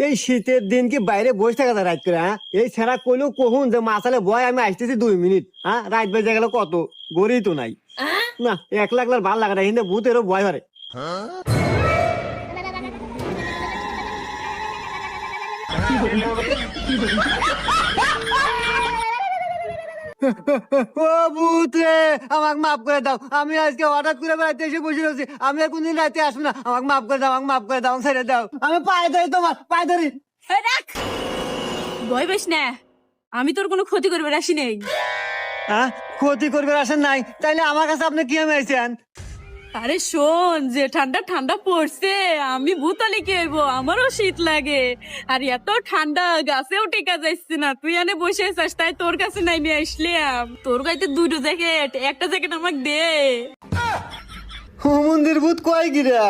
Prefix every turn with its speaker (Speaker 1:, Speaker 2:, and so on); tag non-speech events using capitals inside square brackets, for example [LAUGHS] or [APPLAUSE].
Speaker 1: এই শীতের দিন কি বাইরে বসে থাকা যায় রাত করে হ্যাঁ? এই ছেড়া কইলেও কহুন যে মাসালে বয় আমি আসতেছি দুই মিনিট হ্যাঁ? রাত বেজে গেল কত? গড়ি তো নাই। না একলা একলা ভালো লাগে না কিন্তু ভূতেরও ভয় করে। [LAUGHS] ও ভূত আমাকে মাফ করে দাও। আমি আজকে হঠাৎ করে বেড়াতে এসে বসে রয়েছি। আমি আর কোনদিন রাতে আসব না। আমাকে মাফ করে দাও আমাকে মাফ করে দাও আমাকে ছেড়ে দাও। আমি পায়ে ধরি তোমার পায়ে ধরি।
Speaker 2: এই রাখ। ভয় পাইস না। আমি তোর কোনো ক্ষতি করবে আসি নেই।
Speaker 1: ক্ষতি করবে আসেন নাই। তাইলে আমার কাছে আপনি কি আমি আইছেন
Speaker 2: আরে শোন যে ঠান্ডা ঠান্ডা পড়ছে আমি ভূতালি কি হইব? আমারও শীত লাগে। আর এত ঠান্ডা গাছেও টেকা যাচ্ছে না। তুই এনে বসে আছিস তাই তোর কাছে নাই নিয়ে আসলাম। তোর গাইতে দুটো জ্যাকেট একটা জ্যাকেট আমাকে দে।
Speaker 1: ও মন্দির ভূত কয় গিরা?